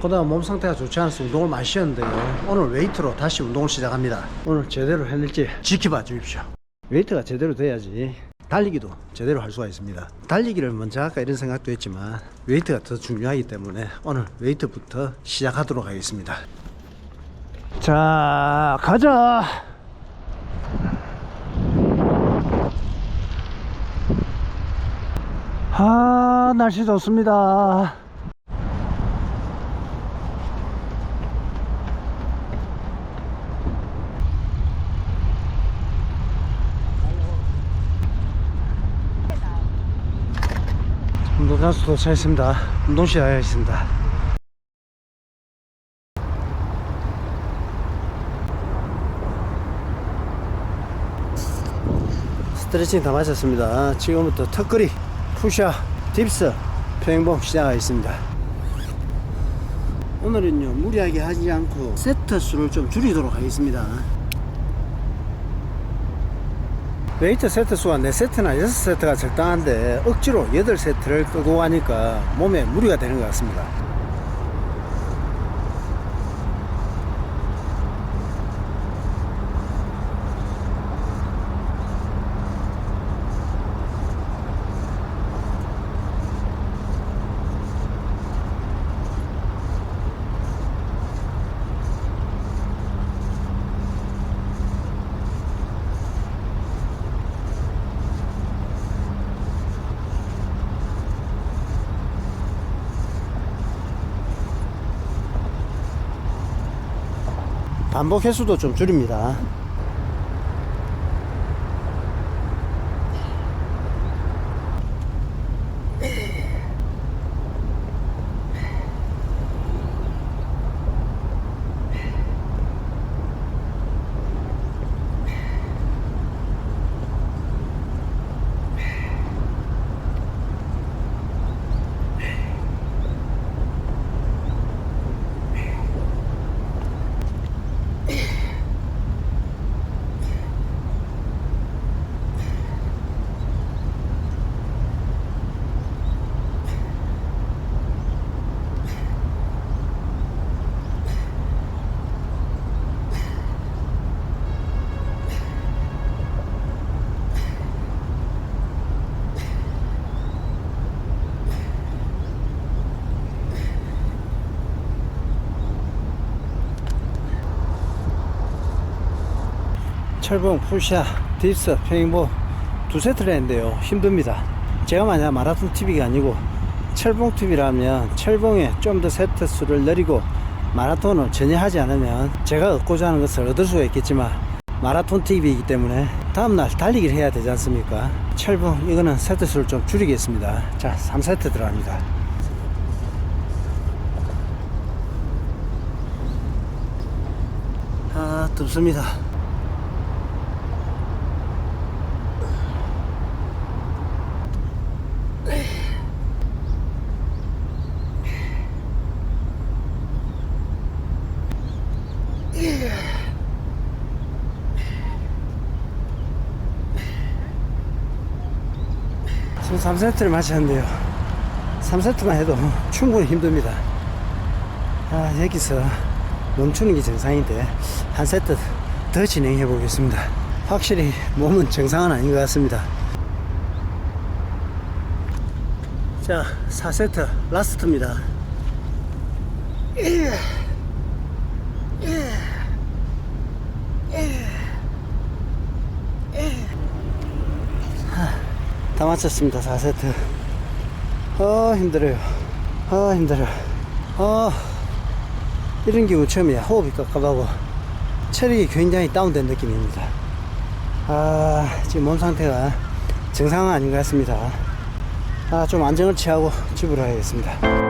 그 다음 몸 상태가 좋지 않아서 운동을 많이 쉬었는데요. 오늘 웨이트로 다시 운동을 시작합니다. 오늘 제대로 해낼지 지켜봐 주십시오. 웨이트가 제대로 돼야지 달리기도 제대로 할 수가 있습니다. 달리기를 먼저 할까 이런 생각도 했지만 웨이트가 더 중요하기 때문에 오늘 웨이트부터 시작하도록 하겠습니다. 자, 가자. 아, 날씨 좋습니다. 운동장수 도착했습니다. 운동 시작하겠습니다. 스트레칭 다 마쳤습니다. 지금부터 턱걸이, 푸샤, 딥스, 평행봉 시작하겠습니다. 오늘은요, 무리하게 하지 않고 세트 수를 좀 줄이도록 하겠습니다. 웨이트 세트 수가 4세트나 6세트가 적당한데 억지로 8세트를 끄고 가니까 몸에 무리가 되는 것 같습니다. 반복 횟수도 좀 줄입니다. 철봉, 푸샤, 딥스, 평행보 두 세트를 했는데요. 힘듭니다. 제가 만약 마라톤 TV가 아니고 철봉 TV라면 철봉에 좀 더 세트 수를 늘리고 마라톤을 전혀 하지 않으면 제가 얻고자 하는 것을 얻을 수가 있겠지만 마라톤 TV이기 때문에 다음날 달리기를 해야 되지 않습니까? 철봉 이거는 세트 수를 좀 줄이겠습니다. 자, 3세트 들어갑니다. 아, 덥습니다. 지금 3세트를 마쳤는데요. 3세트만 해도 충분히 힘듭니다. 아, 여기서 멈추는 게 정상인데, 한 세트 더 진행해 보겠습니다. 확실히 몸은 정상은 아닌 것 같습니다. 자, 4세트 라스트입니다. 다 마쳤습니다. 4세트. 어, 힘들어요. 아, 힘들어. 아, 이런 경우 처음이야. 호흡이 깝깝하고, 체력이 굉장히 다운된 느낌입니다. 아, 지금 몸 상태가 정상은 아닌 것 같습니다. 아, 좀 안정을 취하고 집으로 가야겠습니다.